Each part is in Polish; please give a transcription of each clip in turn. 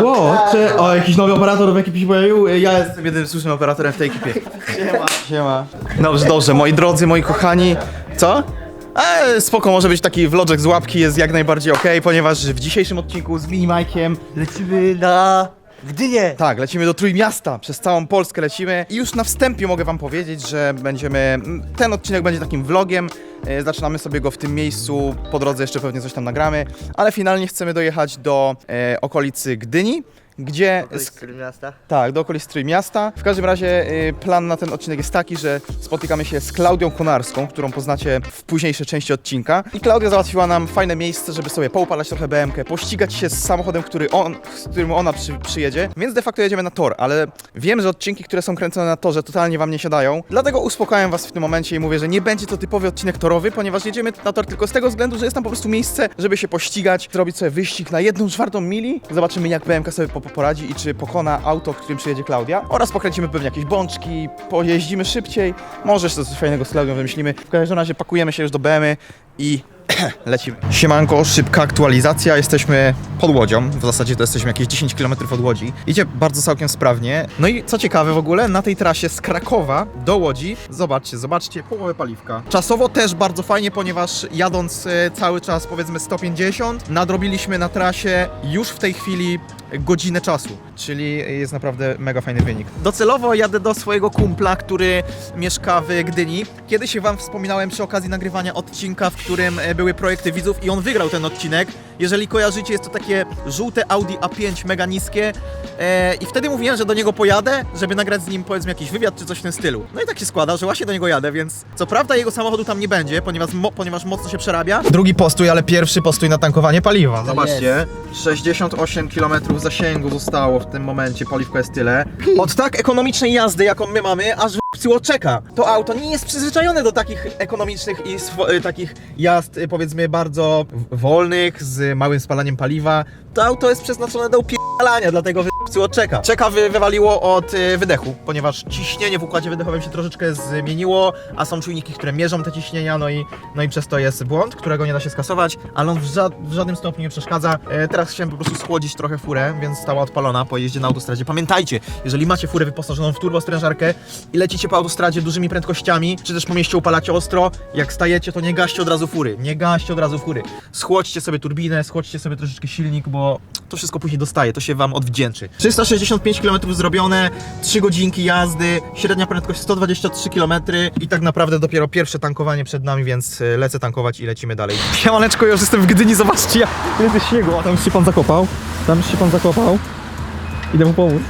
Ło, czy, o, jakiś nowy operator w ekipie się pojawił? Ja jestem jedynym słusznym operatorem w tej ekipie. Siema. Siema. Dobrze, dobrze, moi drodzy, moi kochani. Co? Eee, spoko, może być taki vlogek z łapki, jest jak najbardziej okej, ponieważ w dzisiejszym odcinku z Mini Mike'iem lecimy na... Gdynię! Tak, lecimy do Trójmiasta, przez całą Polskę lecimy. I już na wstępie mogę wam powiedzieć, że będziemy, ten odcinek będzie takim vlogiem, e, zaczynamy sobie go w tym miejscu, po drodze jeszcze pewnie coś tam nagramy, ale finalnie chcemy dojechać do e, okolicy Gdyni, gdzie... Z którym miasta? Tak, do okolic Trójmiasta. W każdym razie y, plan na ten odcinek jest taki, że spotykamy się z Klaudią Konarską, którą poznacie w późniejszej części odcinka. I Klaudia załatwiła nam fajne miejsce, żeby sobie poupalać trochę BMK, pościgać się z samochodem, który on, z którym ona przy, przyjedzie. Więc de facto jedziemy na tor, ale wiem, że odcinki, które są kręcone na torze, totalnie wam nie siadają. Dlatego uspokajam was w tym momencie i mówię, że nie będzie to typowy odcinek torowy, ponieważ jedziemy na tor tylko z tego względu, że jest tam po prostu miejsce, żeby się pościgać, zrobić sobie wyścig na jedną czwartą mili. Zobaczymy, jak BMK sobie po, po- poradzi i czy pokona auto, w którym przyjedzie Klaudia. Oraz pokręcimy pewnie jakieś bączki, pojeździmy szybciej. Może jeszcze coś fajnego z Klaudią wymyślimy. W każdym razie pakujemy się już do BMy i lecimy. Siemanko, szybka aktualizacja. Jesteśmy pod Łodzią. W zasadzie to jesteśmy jakieś 10 km od Łodzi. Idzie bardzo całkiem sprawnie. No i co ciekawe w ogóle, na tej trasie z Krakowa do Łodzi, zobaczcie, zobaczcie, połowę paliwka. Czasowo też bardzo fajnie, ponieważ jadąc e, cały czas powiedzmy 150, nadrobiliśmy na trasie już w tej chwili godzinę czasu, czyli jest naprawdę mega fajny wynik. Docelowo jadę do swojego kumpla, który mieszka w Gdyni. Kiedyś się wam wspominałem przy okazji nagrywania odcinka, w którym e, były projekty widzów i on wygrał ten odcinek. Jeżeli kojarzycie, jest to takie żółte Audi A5 mega niskie e, i wtedy mówiłem, że do niego pojadę, żeby nagrać z nim powiedzmy jakiś wywiad czy coś w tym stylu. No i tak się składa, że właśnie do niego jadę, więc co prawda jego samochodu tam nie będzie, ponieważ, mo, ponieważ mocno się przerabia. Drugi postój, ale pierwszy postój na tankowanie paliwa. Zobaczcie, 68 km zasięgu zostało w tym momencie, paliwko jest tyle. Od tak ekonomicznej jazdy, jaką my mamy, aż w czeka. To auto nie jest przyzwyczajone do takich ekonomicznych i swo- y, takich jazd, y, powiedzmy, bardzo w- wolnych, z małym spalaniem paliwa. To auto jest przeznaczone do upierdalania, dlatego w czeka. Czeka wy, wywaliło od y, wydechu, ponieważ ciśnienie w układzie wydechowym się troszeczkę zmieniło, a są czujniki, które mierzą te ciśnienia, no i, no i przez to jest błąd, którego nie da się skasować, ale on w, ża- w żadnym stopniu nie przeszkadza. E, teraz chciałem po prostu schłodzić trochę furę, więc stała odpalona po jeździe na autostradzie. Pamiętajcie, jeżeli macie furę wyposażoną w turbosprężarkę i lecicie po autostradzie dużymi prędkościami, czy też po mieście upalacie ostro, jak stajecie, to nie gaście od razu fury. Nie gaście od razu fury. Schłodźcie sobie turbinę, schłodźcie sobie troszeczkę silnik, bo to wszystko później dostaje, to się wam odwdzięczy. 365 km zrobione, 3 godzinki jazdy, średnia prędkość 123 km i tak naprawdę dopiero pierwsze tankowanie przed nami, więc y, lecę tankować i lecimy dalej. Siemaneczko, już jestem w Gdyni, zobaczcie ile jest śniegu, a tam się pan zakopał, tam się pan zakopał. Idę mu pomóc.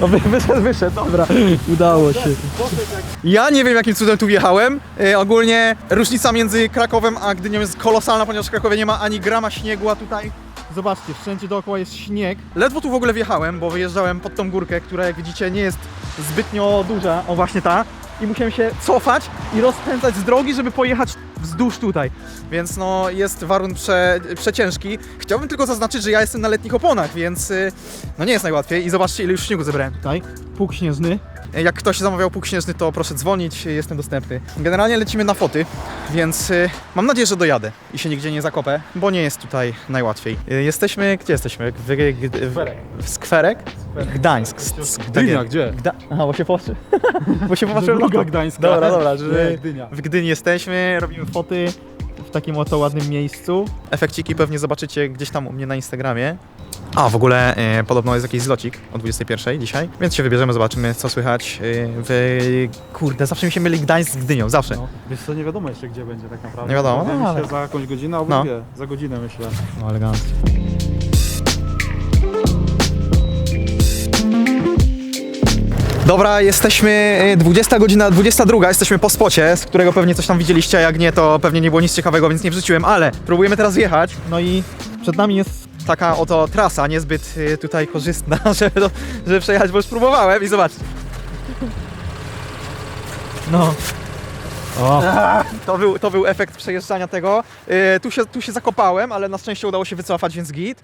No wy, wyszedł, wyszedł, dobra, udało się. Ja nie wiem jakim cudem tu wjechałem. E, ogólnie różnica między Krakowem a Gdynią jest kolosalna, ponieważ w Krakowie nie ma ani grama śniegu, a tutaj zobaczcie, wszędzie dookoła jest śnieg. Ledwo tu w ogóle wjechałem, bo wyjeżdżałem pod tą górkę, która jak widzicie nie jest zbytnio duża, o właśnie ta. I musiałem się cofać i rozpędzać z drogi, żeby pojechać wzdłuż tutaj. Więc no jest warunek prze, przeciężki. Chciałbym tylko zaznaczyć, że ja jestem na letnich oponach, więc y, no nie jest najłatwiej. I zobaczcie ile już śniegu zebrałem tutaj. Pług śnieżny. Jak ktoś zamawiał śnieżny, to proszę dzwonić, jestem dostępny. Generalnie lecimy na foty, więc y, mam nadzieję, że dojadę i się nigdzie nie zakopę, bo nie jest tutaj najłatwiej. Y, jesteśmy, gdzie jesteśmy? W, w, w, w Skwerek? Gdańsk. Gdynia, gdzie? Gda bo się popatrzy. bo się popatrzyłem na Gdańska. Dobra, dobra, że w Gdyni jesteśmy, robimy foty w takim oto ładnym miejscu. Efekciki pewnie zobaczycie gdzieś tam u mnie na Instagramie. A, w ogóle e, podobno jest jakiś zlocik o 21 dzisiaj, więc się wybierzemy, zobaczymy co słychać e, w... Kurde, zawsze mi się myli Gdańsk z Gdynią, zawsze. No, wiesz co, nie wiadomo jeszcze gdzie będzie tak naprawdę. Nie wiadomo, Wydaje mi no, się ale- za jakąś godzinę albo No. dwie. Za godzinę myślę. No, elegancko. Dobra, jesteśmy e, 20 godzina, 22, jesteśmy po spocie, z którego pewnie coś tam widzieliście, a jak nie, to pewnie nie było nic ciekawego, więc nie wrzuciłem, ale próbujemy teraz jechać, no i przed nami jest taka oto trasa, niezbyt e, tutaj korzystna, żeby, do, żeby przejechać, bo już próbowałem i zobaczcie. No. O. To, był, to był efekt przejeżdżania tego. E, tu, się, tu się zakopałem, ale na szczęście udało się wycofać, więc git.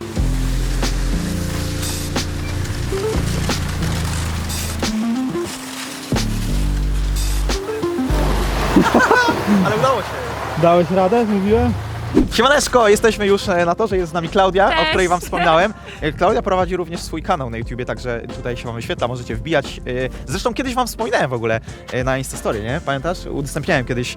ale udało się. Dałeś radę, mówiłem? Siemaneczko, jesteśmy już e, na torze, jest z nami Klaudia, o Cześć. której wam wspominałem. E, Klaudia prowadzi również swój kanał na YouTubie, także tutaj się wam wyświetla, możecie wbijać. E, Zresztą kiedyś wam wspominałem w ogóle e, na Instastory, nie? Pamiętasz? Udostępniałem kiedyś,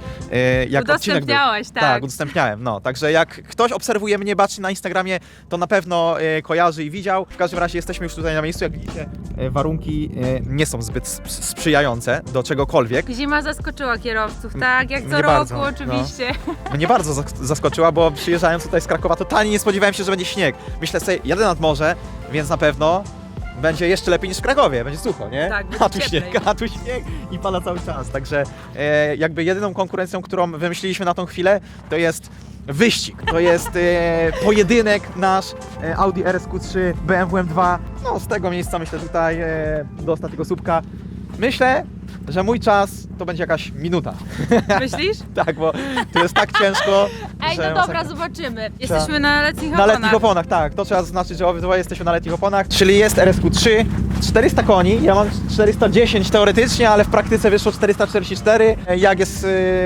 jak odcinek był. Udostępniałeś, tak. Tak, udostępniałem, no. Także jak ktoś obserwuje mnie, bacznie na Instagramie, to na pewno kojarzy i widział. W każdym razie jesteśmy już tutaj na miejscu, jak widzicie, warunki nie są zbyt sp- sprzyjające do czegokolwiek. Zima zaskoczyła kierowców, tak? Jak co Mnie roku bardzo, no. oczywiście. Mnie bardzo zas- zaskoczyła, bo przyjeżdżając tutaj z Krakowa totalnie nie spodziewałem się, że będzie śnieg. Myślę sobie, jadę nad morze, więc na pewno będzie jeszcze lepiej niż w Krakowie, będzie sucho, nie? Tak, będzie a tu cieplej. śnieg, a tu śnieg i pada cały czas. Także e, jakby jedyną konkurencją, którą wymyśliliśmy na tą chwilę, to jest wyścig. To jest e, pojedynek nasz e, Audi RSQ3 BMW M2. No z tego miejsca myślę tutaj e, do ostatniego słupka. Myślę, że mój czas to będzie jakaś minuta. Myślisz? Tak, bo tu jest tak ciężko. Ej, że no dobra, masakra. zobaczymy. Jesteśmy na letnich Na oponach. letnich oponach, tak. To trzeba zaznaczyć, że obydwoje jesteśmy na letnich oponach. Czyli jest RSQ3, 400 koni. Ja mam 410 teoretycznie, ale w praktyce wyszło 444. Jak jest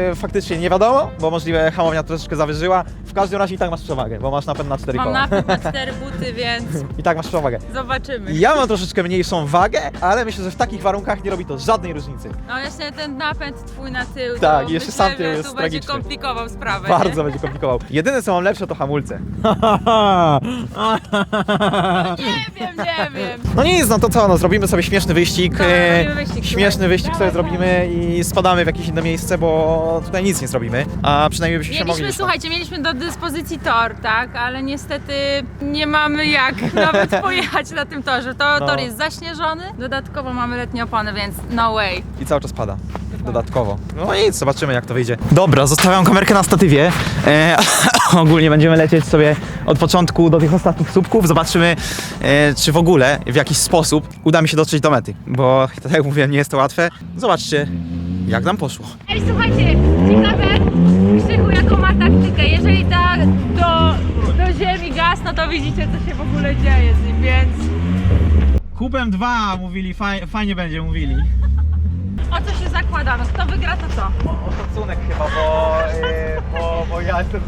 yy, faktycznie nie wiadomo, bo możliwe hamownia troszeczkę zawyżyła. W każdym razie i tak masz przewagę, bo masz napęd na 4 Mam koła. napęd na cztery buty, więc I tak masz przewagę. zobaczymy. Ja mam troszeczkę mniejszą wagę, ale myślę, że w takich warunkach nie robi to żadnej różnicy. No jeszcze ten napęd twój na tył, Tak, to jeszcze myślę, sam tył że jest tu będzie tragiczny. komplikował sprawę, Bardzo nie? będzie komplikował. Jedyne co mam lepsze to hamulce. Nie wiem, nie wiem. No nic, no to co, no zrobimy sobie śmieszny wyścig. Dobra, e, robimy wyścig, śmieszny słuchaj. wyścig sobie Dawaj, zrobimy i spadamy w jakieś inne miejsce, bo tutaj nic nie zrobimy. A przynajmniej byśmy się mogli. Mieliśmy, słuchajcie, mieliśmy do dyspozycji tor, tak, ale niestety nie mamy jak nawet pojechać na tym torze. To No. tor jest zaśnieżony, dodatkowo mamy letnie opony, więc no way. I cały czas pada. Dodatkowo. No nic, zobaczymy jak to wyjdzie. Dobra, zostawiam kamerkę na statywie. E, ogólnie będziemy lecieć sobie od początku do tych ostatnich słupków. Zobaczymy, e, czy w ogóle w jakiś sposób uda mi się dotrzeć do mety. Bo tak jak mówiłem, nie jest to łatwe. Zobaczcie, jak nam poszło. Ej, słuchajcie, ciekawe, Krzychu jaką ma taktykę. Jeżeli da do, do ziemi gaz, no to widzicie, co się w ogóle dzieje z nim, więc Kubem 2 mówili, fajnie będzie mówili. O co się zakłada? No kto wygra, to co? O, o szacunek chyba, bo, e, bo, bo ja jestem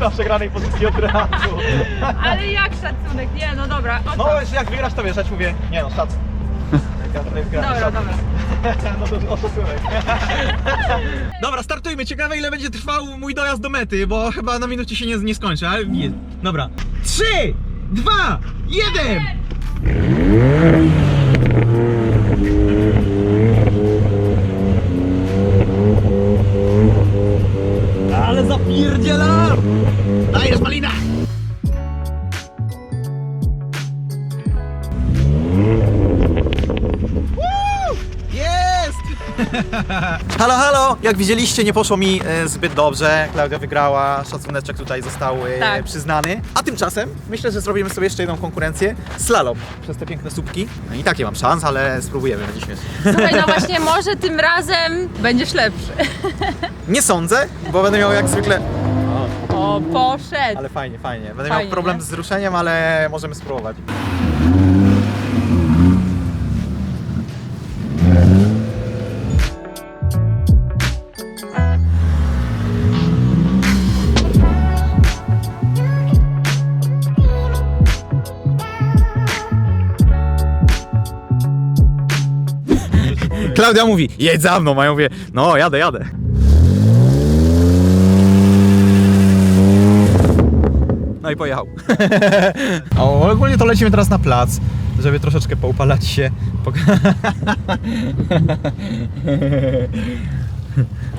na przegranej pozycji od razu. Ale jak szacunek? Nie, no dobra, o co? No, jeśli jak wygrasz, to wiesz, ja ci mówię, nie no, szacunek. Ja tutaj Dobra, szacunek. dobra. No to o szacunek. Dobra, startujmy. Ciekawe ile będzie trwał mój dojazd do mety, bo chyba na minucie się nie, nie skończy, ale nie. Dobra. Trzy, dwa, jeden! Ale zapierdzielam! Dajesz malina! Halo, halo! Jak widzieliście, nie poszło mi e, zbyt dobrze. Klaudia wygrała, szacuneczek tutaj został e, Tak. przyznany. A tymczasem myślę, że zrobimy sobie jeszcze jedną konkurencję. Slalom przez te piękne słupki. No i tak nie mam szans, ale spróbujemy, będzie śmiesznie. Słuchaj, no właśnie, może tym razem będziesz lepszy. Nie sądzę, bo będę miał jak zwykle... O, poszedł. Ale fajnie, fajnie. Będę Fajnie, miał problem nie? z ruszeniem, ale możemy spróbować. Klaudia mówi, jedź za mną, a ja mówię, no jadę, jadę. No i pojechał. o, ogólnie to lecimy teraz na plac, żeby troszeczkę poupalać się.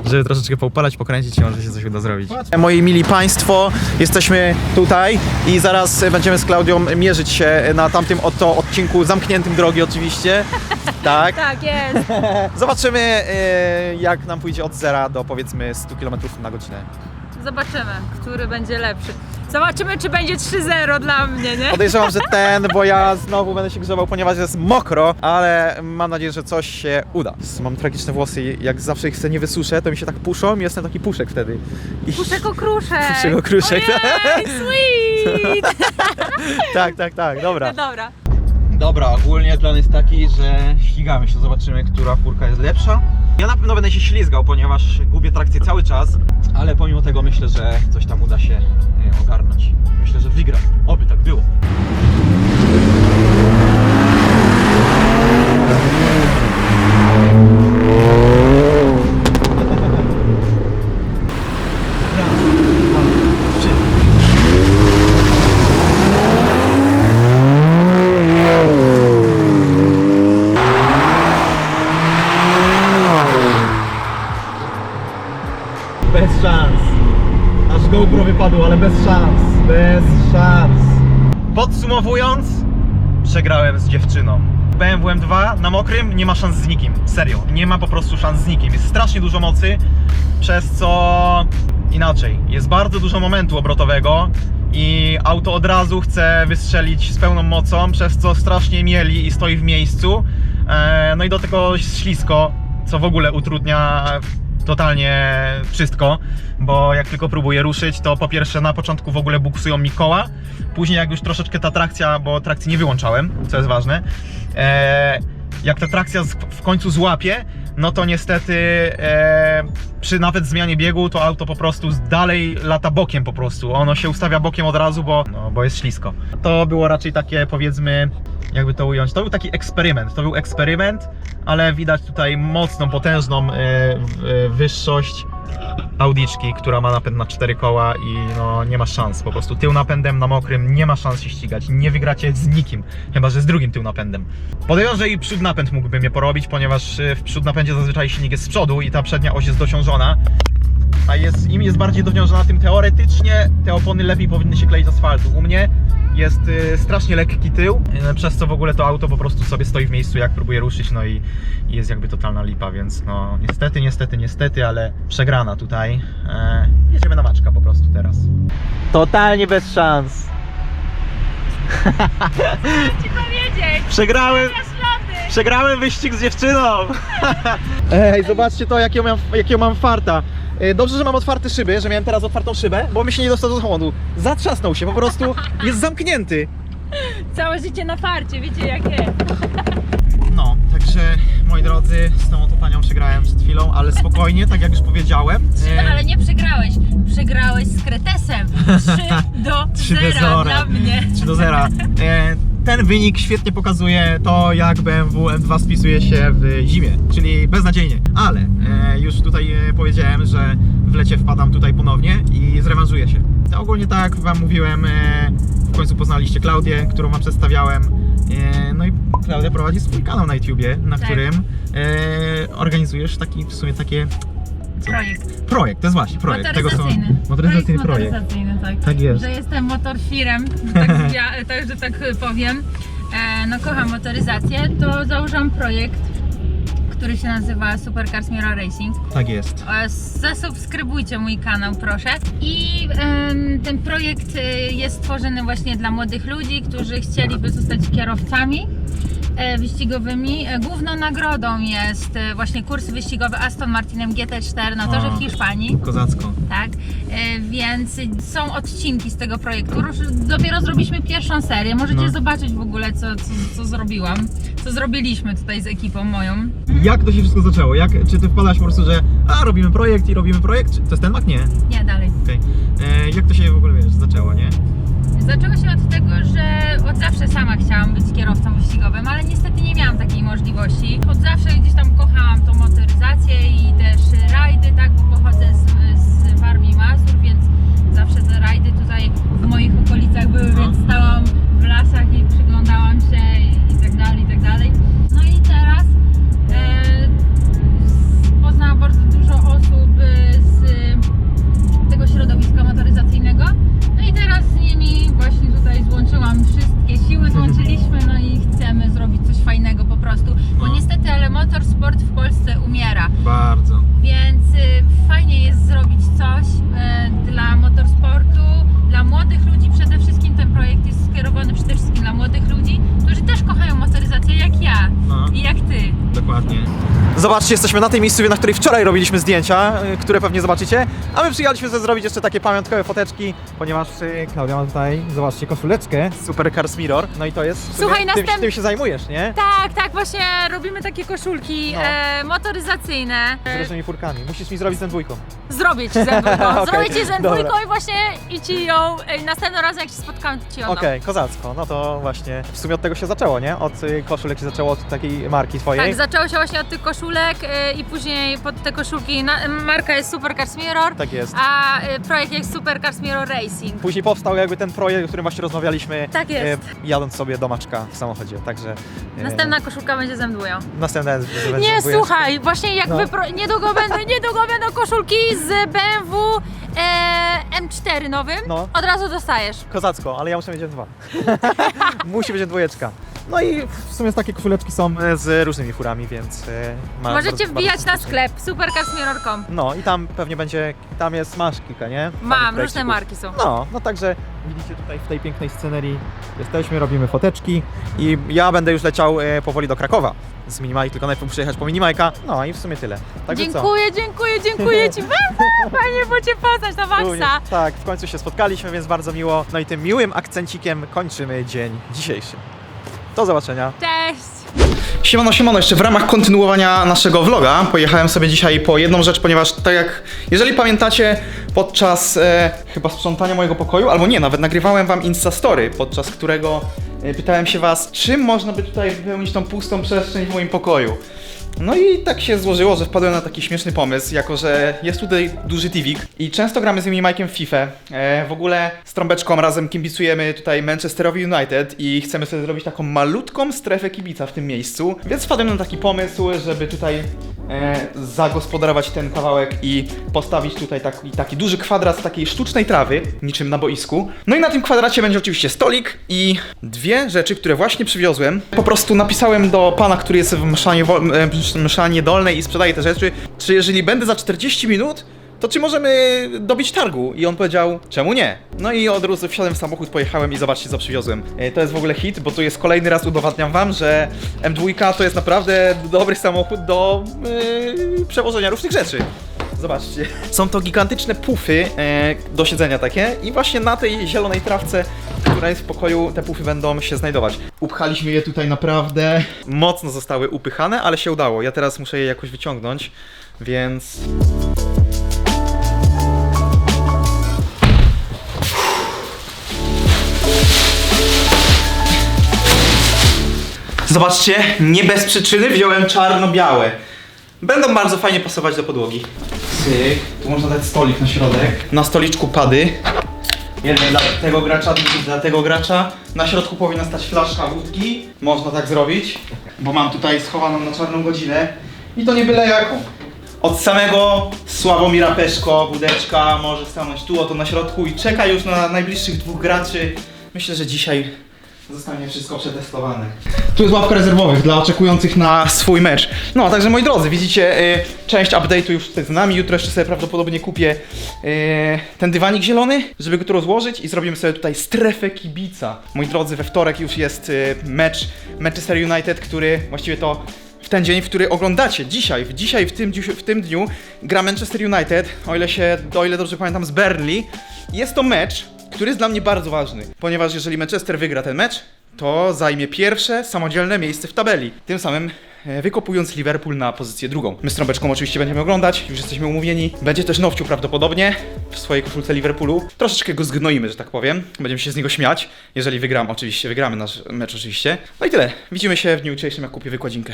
Żeby troszeczkę poupalać, pokręcić się, może się coś uda zrobić. Moi mili Państwo, jesteśmy tutaj i zaraz będziemy z Klaudią mierzyć się na tamtym oto odcinku zamkniętym drogi oczywiście. Tak. Tak jest. Zobaczymy e, jak nam pójdzie od zera do powiedzmy 100 km na godzinę. Zobaczymy, który będzie lepszy. Zobaczymy, czy będzie 3-0 dla mnie, nie? Podejrzewam, że ten, bo ja znowu będę się grzebał, ponieważ jest mokro, ale mam nadzieję, że coś się uda. Mam tragiczne włosy i jak zawsze ich sobie nie wysuszę, to mi się tak puszą i jestem taki puszek wtedy. I... Puszek okruszek. Puszek okruszek. Ojej, sweet. tak, tak, tak, dobra. No dobra. Dobra, ogólnie plan jest taki, że ścigamy się, zobaczymy, która furka jest lepsza. Ja na pewno będę się ślizgał, ponieważ gubię trakcję cały czas, ale pomimo tego myślę, że coś tam uda się ogarnąć. Myślę, że wygra. Oby tak było. Bez szans. Aż GoPro wypadło, ale bez szans. Bez szans. Podsumowując, przegrałem z dziewczyną. BMW M2 na mokrym nie ma szans z nikim. Serio, nie ma po prostu szans z nikim. Jest strasznie dużo mocy, przez co inaczej. Jest bardzo dużo momentu obrotowego i auto od razu chce wystrzelić z pełną mocą, przez co strasznie mieli i stoi w miejscu. E, No i do tego ślisko, co w ogóle utrudnia totalnie wszystko, bo jak tylko próbuję ruszyć, to po pierwsze na początku w ogóle buksują mi koła, później jak już troszeczkę ta trakcja, bo trakcji nie wyłączałem, co jest ważne, e, jak ta trakcja w końcu złapie, no to niestety e, przy nawet zmianie biegu to auto po prostu dalej lata bokiem po prostu. Ono się ustawia bokiem od razu, bo, no, bo jest ślisko. To było raczej takie powiedzmy, jakby to ująć, to był taki eksperyment. To był eksperyment, ale widać tutaj mocną, potężną e, e, wyższość Audiczki, która ma napęd na cztery koła i no nie ma szans. Po prostu tył napędem na mokrym nie ma szans się ścigać. Nie wygracie z nikim, chyba że z drugim tył napędem. Podejrzewam, że i przód napęd mógłby mnie porobić, ponieważ e, w przód napędzie zazwyczaj silnik jest z przodu i ta przednia oś jest dociążona. A jest, im jest bardziej dociążona, tym teoretycznie te opony lepiej powinny się kleić z asfaltu. U mnie jest y, strasznie lekki tył, y, przez co w ogóle to auto po prostu sobie stoi w miejscu, jak próbuje ruszyć, no i, jest jakby totalna lipa, więc no niestety, niestety, niestety, ale przegrana tutaj. E, jedziemy na maczka po prostu teraz. Totalnie bez szans. Ci powiedzieć! Przegrałem! Przegrałem wyścig z dziewczyną! Ej, zobaczcie to, jakiego mam, jakiego mam farta. E, Dobrze, że mam otwarte szyby, że miałem teraz otwartą szybę, bo mi się nie dostał do samochodu. Zatrzasnął się, po prostu jest zamknięty. Całe życie na farcie, wiecie jakie? No, także moi drodzy, z tą oto panią przegrałem przed chwilą, ale spokojnie, tak jak już powiedziałem. No, ale nie przegrałeś. Przegrałeś z kretesem. 3 do 3 do 0 0. dla mnie. 3 do 0. Ten wynik świetnie pokazuje to, jak BMW M2 spisuje się w zimie, czyli beznadziejnie. Ale e, już tutaj e, powiedziałem, że w lecie wpadam tutaj ponownie i zrewanżuję się. To ogólnie tak jak Wam mówiłem, e, w końcu poznaliście Klaudię, którą Wam przedstawiałem. E, No i Klaudia prowadzi swój kanał na YouTubie, na Tak. którym e, organizujesz taki w sumie takie Projekt. projekt, to jest właśnie projekt. Tego są- Motoryzacyjny. Motoryzacyjny projekt. Motoryzacyjny, tak. Tak jest. Że jestem motorfirem, tak, zwia- tak, że tak powiem. E, no kocham motoryzację, to założyłam projekt, który się nazywa Supercars Mirror Racing. Tak jest. E, Zasubskrybujcie mój kanał, proszę. I em, ten projekt e, jest tworzony właśnie dla młodych ludzi, którzy chcieliby zostać kierowcami wyścigowymi. E, Główną nagrodą jest e, właśnie kurs wyścigowy Aston Martinem GT4 na torze O. w Hiszpanii. Kozacko. Tak, e, więc są odcinki z tego projektu. Dopiero zrobiliśmy pierwszą serię. Możecie No. zobaczyć w ogóle, co, co, co zrobiłam, co zrobiliśmy tutaj z ekipą moją. Jak to się wszystko zaczęło? Jak, czy ty wpadałaś po prostu, że a robimy projekt i robimy projekt? Czy to jest ten mak? Nie. Nie, dalej. E, Jak to się w ogóle wiesz, zaczęło, nie? Zaczęło się od tego, że od zawsze sama chciałam być kierowcą wyścigowym, ale niestety nie miałam takiej możliwości. Od zawsze gdzieś tam kochałam Dokładnie. Zobaczcie, jesteśmy na tej miejscu, na której wczoraj robiliśmy zdjęcia, y, które pewnie zobaczycie, a my przyjechaliśmy sobie zrobić jeszcze takie pamiątkowe foteczki, ponieważ y, Klaudia ma tutaj, zobaczcie, koszuleczkę Super Cars Mirror, no i to jest, w sumie- Słuchaj, tym, następ- tym się zajmujesz, nie? Tak, tak, właśnie robimy takie koszulki No. e, motoryzacyjne. Z różnymi furkami. Musisz mi zrobić ten dwójką. Zrobię ci zębówką. Okej, Zrobię ci zębówką dobra. i właśnie i ci ją e, następnym razem jak się spotkam, to ci ją Okej, kozacko. No to właśnie w sumie od tego się zaczęło, nie? Od y, koszulek się zaczęło od takiej marki twojej. Tak, zaczęło się właśnie od tych koszulek e, i później pod te koszulki na, marka jest Supercars Mirror, Tak jest. a e, projekt jest Supercars Mirror Racing. Później powstał jakby ten projekt, o którym właśnie rozmawialiśmy. Tak jest. e, jadąc sobie do Maczka w samochodzie, także... e, Następna koszulka będzie ze mdłują. Następna jest... Nie, będzie- słuchaj, właśnie jak No. wypro... niedługo, będą, niedługo będą koszulki z BMW e, M4 nowym, No. od razu dostajesz. Kozacko, ale ja muszę mieć dwa. Musi być dwójeczka. No i w sumie takie koszuleczki są z różnymi furami, więc... e, ma Możecie bardzo- wbijać bardzo na sklep supercarsmirror.com. No i tam pewnie będzie, tam jest, masz kilka, nie? Fajnych Mam, różne projekcików. marki są. No, no także widzicie tutaj w tej pięknej scenerii jesteśmy, robimy foteczki i ja będę już leciał e, powoli do Krakowa z Minimajki, tylko najpierw muszę jechać po Minimajka, no i w sumie tyle. Także co? Dziękuję, dziękuję, dziękuję Ci bardzo. Fajnie było Cię poznać na Również, Maxa. tak, w końcu się spotkaliśmy, więc bardzo miło. No i tym miłym akcencikiem kończymy dzień dzisiejszy. Do zobaczenia. Cześć. Siemano, siemano, jeszcze w ramach kontynuowania naszego vloga pojechałem sobie dzisiaj po jedną rzecz, ponieważ tak jak, jeżeli pamiętacie, podczas e, chyba sprzątania mojego pokoju, albo nie, nawet nagrywałem wam Instastory, podczas którego e, pytałem się was, czym można by tutaj wypełnić tą pustą przestrzeń w moim pokoju. No i tak się złożyło, że wpadłem na taki śmieszny pomysł, jako że jest tutaj duży TVik i często gramy z nimi Mike'iem w FIFA. E, w ogóle z trąbeczką razem kibicujemy tutaj Manchesterowi United i chcemy sobie zrobić taką malutką strefę kibica w tym miejscu. Więc wpadłem na taki pomysł, żeby tutaj e, zagospodarować ten kawałek i postawić tutaj taki, taki duży kwadrat takiej sztucznej trawy, niczym na boisku. No i na tym kwadracie będzie oczywiście stolik i dwie rzeczy, które właśnie przywiozłem. Po prostu napisałem do pana, który jest w Mszanie, E, Mszanie Dolnej i sprzedaje te rzeczy, czy jeżeli będę za 40 minut, to czy możemy dobić targu? I on powiedział, czemu nie? No i od razu wsiadłem w samochód, pojechałem i zobaczcie co przywiozłem. E, To jest w ogóle hit, bo tu jest kolejny raz udowadniam wam, że M2 to jest naprawdę dobry samochód do yy, przewożenia różnych rzeczy. Zobaczcie. Są to gigantyczne pufy e, do siedzenia takie i właśnie na tej zielonej trawce, która jest w pokoju, te pufy będą się znajdować. Upchaliśmy je tutaj naprawdę. Mocno zostały upychane, ale się udało. Ja teraz muszę je jakoś wyciągnąć, więc... Zobaczcie, nie bez przyczyny wziąłem czarno-białe. Będą bardzo fajnie pasować do podłogi. Cyk, tu można dać stolik na środek. Na stoliczku pady. Jeden dla tego gracza, drugi dla tego gracza. Na środku powinna stać flaszka wódki. Można tak zrobić, bo mam tutaj schowaną na czarną godzinę. I to nie byle jaką. Od samego Sławomira Peszko, wódeczka może stanąć tu, oto na środku i czeka już na najbliższych dwóch graczy. Myślę, że dzisiaj zostanie wszystko przetestowane. Tu jest ławka rezerwowych dla oczekujących na swój mecz. No, także moi drodzy, widzicie, y, część update'u już tutaj z nami. Jutro jeszcze sobie prawdopodobnie kupię y, ten dywanik zielony, żeby go tu rozłożyć i zrobimy sobie tutaj strefę kibica. Moi drodzy, we wtorek już jest y, mecz Manchester United, który właściwie to w ten dzień, w który oglądacie dzisiaj, w dzisiaj w tym, w tym dniu gra Manchester United, o ile się, o ile dobrze pamiętam, z Burnley. Jest to mecz, który jest dla mnie bardzo ważny, ponieważ jeżeli Manchester wygra ten mecz, to zajmie pierwsze samodzielne miejsce w tabeli. Tym samym e, wykopując Liverpool na pozycję drugą. My z trąbeczką oczywiście będziemy oglądać, już jesteśmy umówieni. Będzie też Nowciu prawdopodobnie w swojej koszulce Liverpoolu. Troszeczkę go zgnoimy, że tak powiem. Będziemy się z niego śmiać, jeżeli wygram oczywiście, wygramy nasz mecz oczywiście. No i tyle. Widzimy się w dniu jutrzejszym, jak kupię wykładzinkę.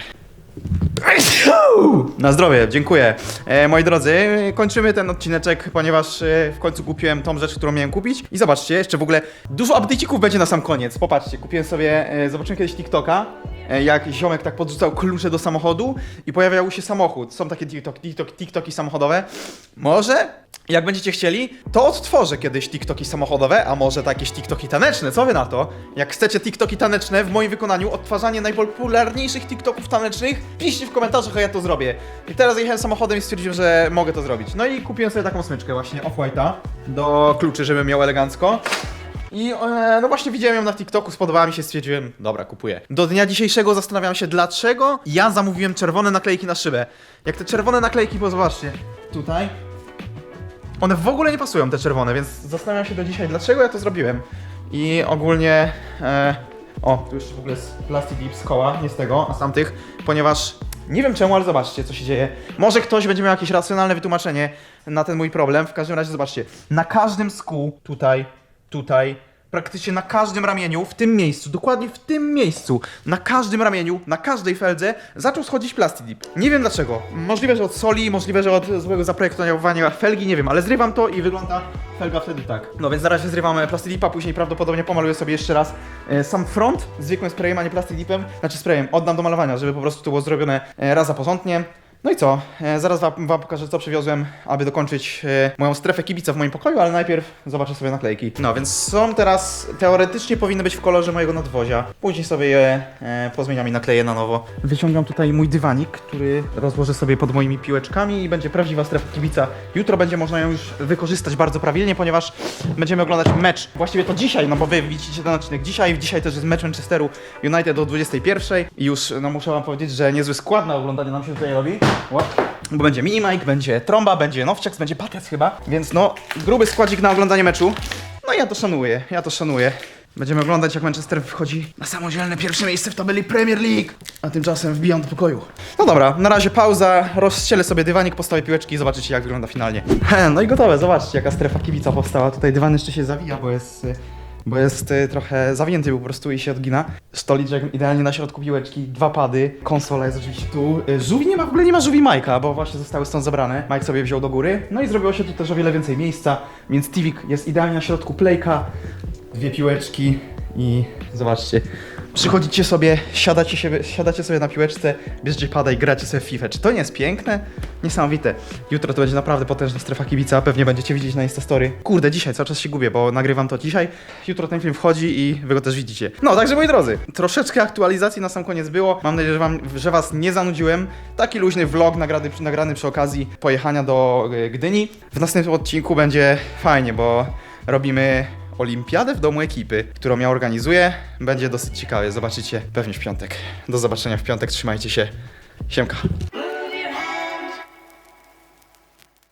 Na zdrowie, dziękuję. E, moi drodzy, kończymy ten odcineczek, ponieważ e, w końcu kupiłem tą rzecz, którą miałem kupić. I zobaczcie, jeszcze w ogóle dużo update'ików będzie na sam koniec. Popatrzcie, kupiłem sobie, e, zobaczyłem kiedyś TikToka, e, jak ziomek tak podrzucał klucze do samochodu i pojawiał się samochód. Są takie TikTok, TikTok, TikToki samochodowe. Może, jak będziecie chcieli, to odtworzę kiedyś TikToki samochodowe, a może to jakieś TikToki taneczne, co wy na to? Jak chcecie TikToki taneczne w moim wykonaniu, odtwarzanie najpopularniejszych TikToków tanecznych, piszcie w komentarzach, a ja to zrobię. I teraz jechałem samochodem i stwierdziłem, że mogę to zrobić. No i kupiłem sobie taką smyczkę właśnie off-white'a do kluczy, żebym miał elegancko. I e, no właśnie widziałem ją na TikToku, spodobała mi się, stwierdziłem, dobra, kupuję. Do dnia dzisiejszego zastanawiam się, dlaczego ja zamówiłem czerwone naklejki na szybę. Jak te czerwone naklejki, bo zobaczcie, tutaj, one w ogóle nie pasują, te czerwone, więc zastanawiam się do dzisiaj, dlaczego ja to zrobiłem. I ogólnie, e, o, tu jeszcze w ogóle jest plastik z koła, nie z tego, a z tamtych, ponieważ Nie wiem czemu, ale zobaczcie, co się dzieje. Może ktoś będzie miał jakieś racjonalne wytłumaczenie na ten mój problem. W każdym razie zobaczcie, na każdym sku, tutaj, tutaj, praktycznie na każdym ramieniu, w tym miejscu, dokładnie w tym miejscu, na każdym ramieniu, na każdej feldze zaczął schodzić plastidip. Nie wiem dlaczego. Możliwe, że od soli, możliwe, że od złego zaprojektowania felgi, nie wiem, ale zrywam to i wygląda felga wtedy tak. No więc na razie zrywam plastidipa, później prawdopodobnie pomaluję sobie jeszcze raz e, sam front zwykłym sprayem, a nie plastidipem, znaczy sprayem, oddam do malowania, żeby po prostu to było zrobione e, raz za porządnie. No i co? E, zaraz wam, wam pokażę, co przywiozłem, aby dokończyć e, moją strefę kibica w moim pokoju, ale najpierw zobaczę sobie naklejki. No więc są teraz, teoretycznie powinny być w kolorze mojego nadwozia. Później sobie je e, pozmieniam i nakleję na nowo. Wyciągam tutaj mój dywanik, który rozłożę sobie pod moimi piłeczkami i będzie prawdziwa strefa kibica. Jutro będzie można ją już wykorzystać bardzo prawilnie, ponieważ będziemy oglądać mecz. Właściwie to dzisiaj, no bo wy widzicie ten odcinek dzisiaj. Dzisiaj też jest mecz Manchesteru United o 21. I już, no muszę wam powiedzieć, że niezły skład na oglądanie nam się tutaj robi. Bo będzie mini Mike, będzie tromba, będzie Nowciak, będzie Patec chyba. Więc no, gruby składzik na oglądanie meczu. No ja to szanuję, ja to szanuję. Będziemy oglądać jak Manchester wchodzi na samodzielne pierwsze miejsce w tabeli Premier League. A tymczasem wbijam do pokoju. No dobra, na razie pauza, rozścielę sobie dywanik, postawię piłeczki i zobaczycie jak wygląda finalnie. No i gotowe, zobaczcie jaka strefa kibica powstała. Tutaj dywan jeszcze się zawija, bo jest... Bo jest y, trochę zawinięty po prostu i się odgina. Stoliczek idealnie na środku piłeczki, dwa pady, konsola jest oczywiście tu. Y, nie ma, w ogóle nie ma żółwi Majka, bo właśnie zostały stąd zabrane. Mike sobie wziął do góry. No i zrobiło się tu też o wiele więcej miejsca, więc Tivik jest idealnie na środku playka dwie piłeczki i zobaczcie. Przychodzicie sobie, siadacie, się, siadacie sobie na piłeczce, bierzecie pada i gracie sobie w FIFA. Czy to nie jest piękne? Niesamowite. Jutro to będzie naprawdę potężna strefa kibica, pewnie będziecie widzieć na Instastory. Kurde, dzisiaj cały czas się gubię, bo nagrywam to dzisiaj. Jutro ten film wchodzi i wy go też widzicie. No, także moi drodzy, troszeczkę aktualizacji na sam koniec było. Mam nadzieję, że, wam, że was nie zanudziłem. Taki luźny vlog nagrany, nagrany przy okazji pojechania do y, Gdyni. W następnym odcinku będzie fajnie, bo robimy olimpiadę w domu ekipy, którą ja organizuję. Będzie dosyć ciekawie, zobaczycie pewnie w piątek. Do zobaczenia w piątek, trzymajcie się. Siemka.